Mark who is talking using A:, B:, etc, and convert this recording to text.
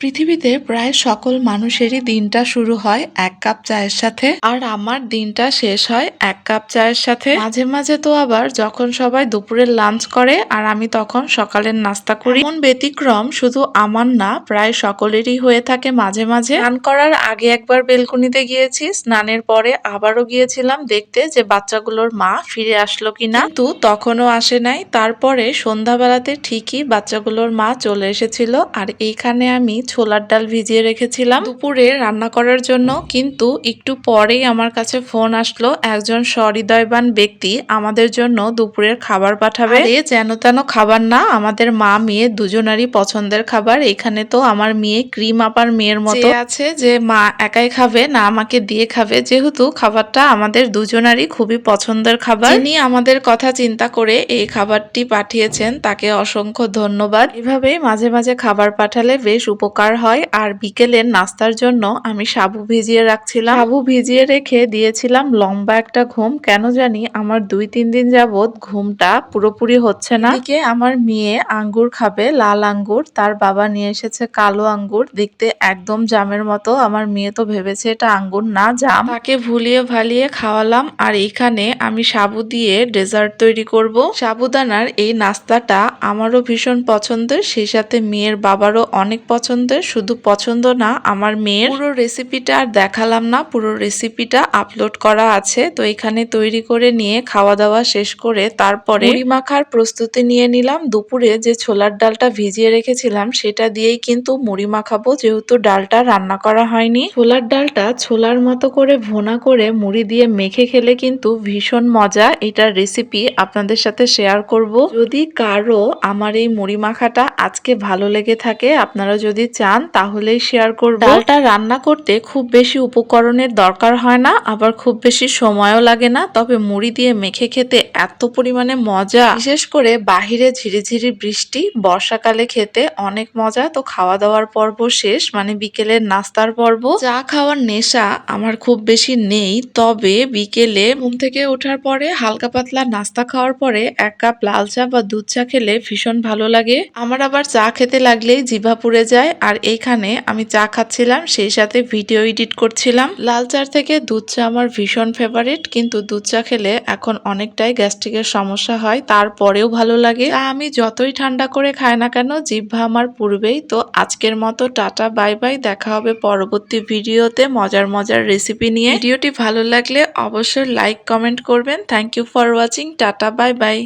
A: পৃথিবীতে প্রায় সকল মানুষেরই দিনটা শুরু হয় এক কাপ চায়ের সাথে, আর আমার দিনটা শেষ হয় এক কাপ চায়ের সাথে। মাঝে মাঝে তো আবার যখন সবাই দুপুরের লাঞ্চ করে, আর আমি তখন সকালের নাস্তা করি। এমন ব্যতিক্রম শুধু আমার না, প্রায় সকলেরই হয়ে থাকে মাঝে মাঝে। স্নান করার আগে একবার বেলকুনিতে গিয়েছি, স্নানের পরে আবারও গিয়েছিলাম দেখতে যে বাচ্চাগুলোর মা ফিরে আসলো কিনা। কিন্তু তখনও আসে নাই। তারপরে সন্ধ্যাবেলাতে ঠিকই বাচ্চাগুলোর মা চলে এসেছিল, আর এইখানে আমি ছোলার ডাল ভিজিয়ে রেখেছিলাম। দুপুরে রান্না করার জন্য কিন্তু একটু পরেই আমার কাছে ফোন আসলো। একজন সহৃদয়বান ব্যক্তি আমাদের জন্য দুপুরের খাবার পাঠাবে। এ যেন তেন খাবার না, আমাদের মা মেয়ে দুজনারই পছন্দের খাবার। এখানে তো আমার মেয়ে ক্রিম আপার মেয়ের মতো। আছে যে মা একাই খাবে, না আমাকে দিয়ে খাবে। যেহেতু খাবারটা আমাদের দুজনারই খুবই পছন্দের খাবার। যিনি আমাদের কথা চিন্তা করে এই খাবারটি পাঠিয়েছেন, তাকে অসংখ্য ধন্যবাদ। এভাবেই মাঝে মাঝে খাবার পাঠালে বেশ উপকার হয়, আর বিকেলের নাস্তার জন্য আমি সাবু ভিজিয়ে রাখছিলাম। সাবু ভিজিয়ে রেখে দিয়েছিলাম লম্বা একটা ঘুম। কেন জানি আমার দুই তিন দিন যাবত ঘুমটা পুরোপুরি হচ্ছে না। এদিকে আমার মেয়ে আঙ্গুর খাবে, লাল আঙ্গুর। তার বাবা নিয়ে এসেছে কালো আঙ্গুর। দেখতে একদম জামের মতো। আমার মেয়ে তো ভেবেছে এটা আঙ্গুর, না জাম। তাকে ভুলিয়ে ভালিয়ে খাওয়ালাম, আর এইখানে আমি সাবু দিয়ে ডেজার্ট তৈরি করব। সাবুদানার এই নাস্তাটা আমারও ভীষণ পছন্দের। সেই সাথে মেয়ের বাবারও অনেক পছন্দের, শুধু পছন্দ না, আমার মেয়ের পুরো রেসিপিটা আর দেখালাম না, পুরো রেসিপিটা আপলোড করা আছে। তো এখানে তৈরি করে নিয়ে খাওয়া দাওয়া শেষ করে তারপরে মাখার প্রস্তুতি নিয়ে নিলাম। দুপুরে যে ছোলার ডালটা ভিজিয়ে রেখেছিলাম, সেটা দিয়েই কিন্তু মুড়ি মাখাবো, যেহেতু ডালটা রান্না করা হয়নি। ছোলার ডালটা ছোলার মতো করে ভোনা করে মুড়ি দিয়ে মেখে খেলে কিন্তু ভীষণ মজা। এটার রেসিপি আপনাদের সাথে শেয়ার করব। যদি কারও আমার এই মুড়ি মাখাটা আজকে ভালো লেগে থাকে, আপনারা যদি চান, তাহলেই শেয়ার করব। ডালটা রান্না করতে খুব বেশি উপকরণের দরকার হয় না, আবার খুব বেশি সময়ও লাগে না। তবে মুড়ি দিয়ে মেখে খেতে এত পরিমাণে মজা। বিশেষ করে বাহিরে ঝিরিঝিরি বৃষ্টি, বর্ষাকালে খেতে অনেক মজা। তো খাওয়া দাওয়ার পর্ব শেষ মানে বিকেলের নাস্তার পর্ব। চা খাওয়ার নেশা আমার খুব বেশি নেই, তবে বিকেলে ঘুম থেকে ওঠার পরে হালকা পাতলা নাস্তা খাওয়ার পরে এক কাপ লাল চা বা দুধ চা খেলে ভীষণ ভালো লাগে। আমার আবার চা খেতে লাগলেই জিভা পুড়ে যায়। আর এইখানে আমি চা খাচ্ছিলাম, সেই সাথে ভিডিও এডিট করছিলাম। লাল চার থেকে দুধ চা আমার ভীষণ ফেভারিট কিন্তু দুধ চা খেলে এখন অনেকটাই গ্যাস্ট্রিকের সমস্যা হয়, তারপরেও ভালো লাগে। চা আমি যতই ঠান্ডা করে খাই না কেন জিভা আমার পূর্বেই। তো আজকের মতো টাটা, বাই বাই, দেখা হবে পরবর্তী ভিডিওতে মজার মজার রেসিপি নিয়ে। ভিডিওটি ভালো লাগলে অবশ্যই লাইক কমেন্ট করবেন। Thank you for watching tata, bye bye.